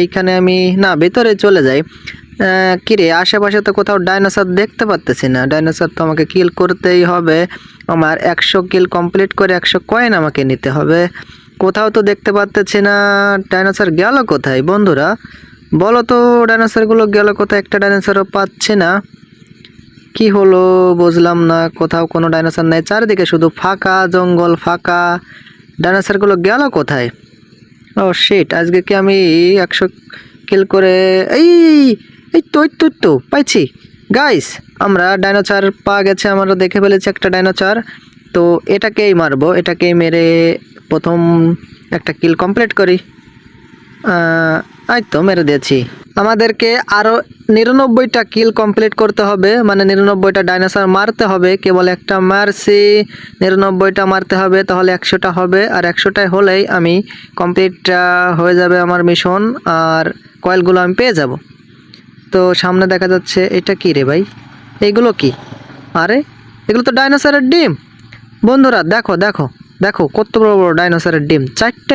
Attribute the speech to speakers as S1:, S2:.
S1: এইখানে আমি, না, ভেতরে চলে যাই। কিরে, আশেপাশে তো কোথাও ডাইনোসর দেখতে পারতেছি না। ডাইনোসর তো আমাকে কিল করতেই হবে। আমার একশো কিল কমপ্লিট করে একশো কয়েন আমাকে নিতে হবে। কোথাও তো দেখতে পারতেছি না ডাইনোসর গেল কোথায়? বন্ধুরা, বলো তো ডাইনোসরগুলো গেল কোথায়? একটা ডাইনোসরও পাচ্ছে না। কি হলো বুঝলাম না, কোথাও কোনো ডাইনোসর নেই। চারিদিকে শুধু ফাঁকা জঙ্গল, ফাঁকা। ডাইনোসরগুলো গেল কোথায়? ও শেট আজকে কি আমি একশো কিল করে, এই এই তো তো তো, পাইছি। গাইস আমরা ডাইনোচার পা গেছে আমরা দেখে ফেলেছি একটা ডাইনোচার তো এটাকেই মারবো, এটাকেই মেরে প্রথম একটা কিল কমপ্লিট করি। এই তো, মেরে দিয়েছি। আমাদেরকে আরও নিরানব্বইটা কিল কমপ্লিট করতে হবে। মানে নিরানব্বইটা ডাইনোসর মারতে হবে। কেবল একটা মারছি, নিরানব্বইটা মারতে হবে, তাহলে একশোটা হবে। আর একশোটায় হলেই আমি কমপ্লিট হয়ে যাবে আমার মিশন আর কয়েলগুলো আমি পেয়ে যাব। তো সামনে দেখা যাচ্ছে, এটা কি রে ভাই? এইগুলো কি? আরে, এগুলো তো ডাইনোসরের ডিম। বন্ধুরা, দেখো দেখো দেখো, কত বড় বড় ডাইনোসরের ডিম। চারটে